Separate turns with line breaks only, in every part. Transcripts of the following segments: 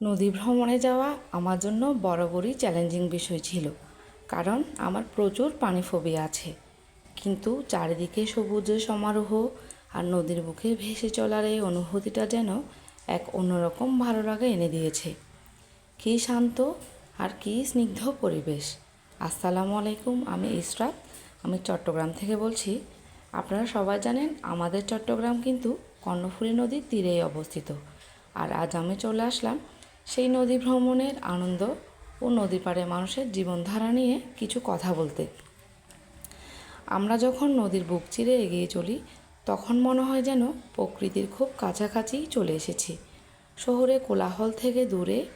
নদী ভ্রমণে যাওয়া আমার জন্য বরাবরই চ্যালেঞ্জিং বিষয় ছিল। কারণ আমার প্রচুর পানি ফোবিয়া আছে। কিন্তু চারিদিকে সবুজের সমারোহ আর নদীর বুকে ভেসে চলার এই অনুভূতিটা যেন এক অন্যরকম ভালো লাগা এনে দিয়েছে। কী শান্ত আর কী স্নিগ্ধ পরিবেশ। আসসালামু আলাইকুম, আমি ইসরাত আমি চট্টগ্রাম থেকে বলছি, আপনারা সবাই জানেন আমাদের চট্টগ্রাম কিন্তু কর্ণফুলী নদীর তীরেই অবস্থিত। আর আজ আমি চলে আসলাম সেই নদী ভ্রমণের আনন্দ ও নদী পাড়ে মানুষের জীবনধারা নিয়ে কিছু কথা বলতে। আমরা যখন নদীর বুক চিরে এগিয়ে চলি, তখন মনে হয় যেন প্রকৃতির খুব কাছাকাছি চলে এসেছি। শহরে কোলাহল থেকে দূরে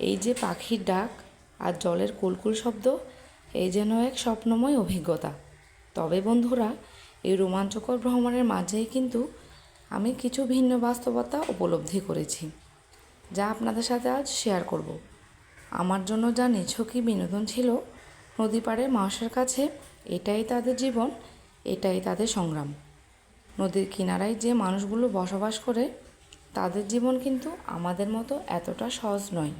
এই যে পাখির ডাক আর জলের কুলকুল শব্দ, এই যেন এক স্বপ্নময় অভিজ্ঞতা। তবে বন্ধুরা, এই রোমাঞ্চকর ভ্রমণের মাঝেই কিন্তু আমি কিছু ভিন্ন বাস্তবতা উপলব্ধি করেছি। যা আপনাদের সাথে আজ শেয়ার করব। আমার জন্য যা নিছকই বিনোদন ছিল নদী পাড়ের মানুষের কাছে, এটাই তাদের জীবন, এটাই তাদের সংগ্রাম। নদীর কিনারায় যে মানুষগুলো বসবাস করে, তাদের জীবন কিন্তু আমাদের মতো এতটা সহজ নয়।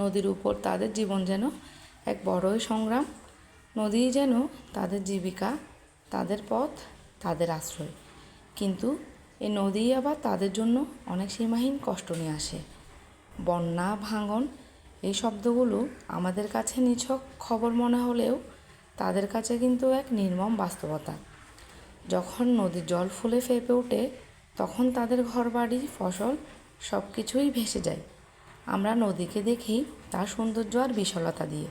নদীর উপর তাদের জীবন যেন এক বড়ই সংগ্রাম নদীই যেন তাদের জীবিকা, তাদের পথ, তাদের আশ্রয়। কিন্তু এই নদী আবার তাদের জন্য অনেক সীমাহীন কষ্ট নিয়ে আসে। বন্যা, ভাঙন, এই শব্দগুলো আমাদের কাছে নিছক খবর মনে হলেও তাদের কাছে কিন্তু এক নির্মম বাস্তবতা। যখন নদীর জল ফুলে ফেপে ওঠে, তখন তাদের ঘরবাড়ি, ফসল সব কিছুই ভেসে যায়। আমরা নদীকে দেখি তার সৌন্দর্য আর বিশালতা দিয়ে,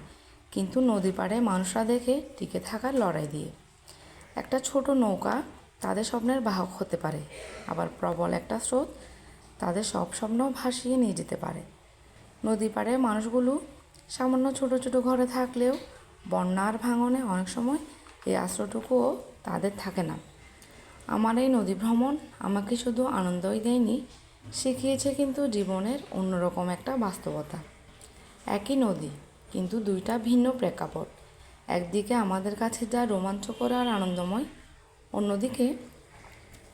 কিন্তু নদী পাড়ে মানুষরা দেখে টিকে থাকার লড়াই দিয়ে। একটা ছোট নৌকা তাদের স্বপ্নের বাহক হতে পারে। আবার প্রবল একটা স্রোত তাদের সব স্বপ্ন ভাসিয়ে নিয়ে যেতে পারে। নদী পাড়ে মানুষগুলো সামান্য ছোট ছোট ঘরে থাকলেও বন্যার ভাঙনে অনেক সময় এই আশ্রয়টুকুও তাদের থাকে না। আমার এই নদী ভ্রমণ আমাকে শুধু আনন্দই দেয়নি, শিখিয়েছে কিন্তু জীবনের অন্যরকম একটা বাস্তবতা। একই নদী, কিন্তু দুইটা ভিন্ন প্রেক্ষাপট। একদিকে আমাদের কাছে যা রোমাঞ্চকর আর আনন্দময় অন্যদিকে,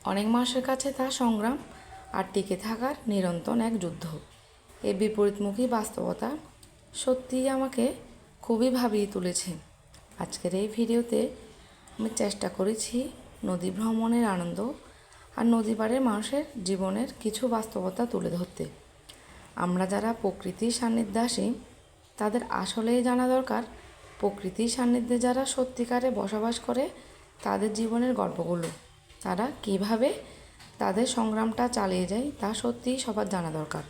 অনেক মানুষের কাছে তা সংগ্রাম আর টিকে থাকার নিরন্তর এক যুদ্ধ। এই বিপরীতমুখী বাস্তবতা সত্যিই আমাকে খুবই ভাবিয়ে তুলেছে। আজকের এই ভিডিওতে আমি চেষ্টা করেছি নদী ভ্রমণের আনন্দ আর নদী পাড়ের মানুষের জীবনের কিছু বাস্তবতা তুলে ধরতে। আমরা যারা প্রকৃতির সান্নিধ্যে আসি, তাদের আসলেই জানা দরকার প্রকৃতির সান্নিধ্যে যারা সত্যিকারে বসবাস করে তাদের জীবনের গল্পগুলো। তারা কীভাবে তাদের সংগ্রামটা চালিয়ে যায় তা সত্যিই সবার জানা দরকার।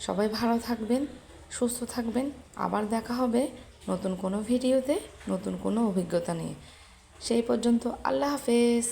সবাই ভালো থাকবেন, সুস্থ থাকবেন। আবার দেখা হবে নতুন কোনো ভিডিওতে, নতুন কোনো অভিজ্ঞতা নিয়ে। সেই পর্যন্ত আল্লাহ হাফেজ।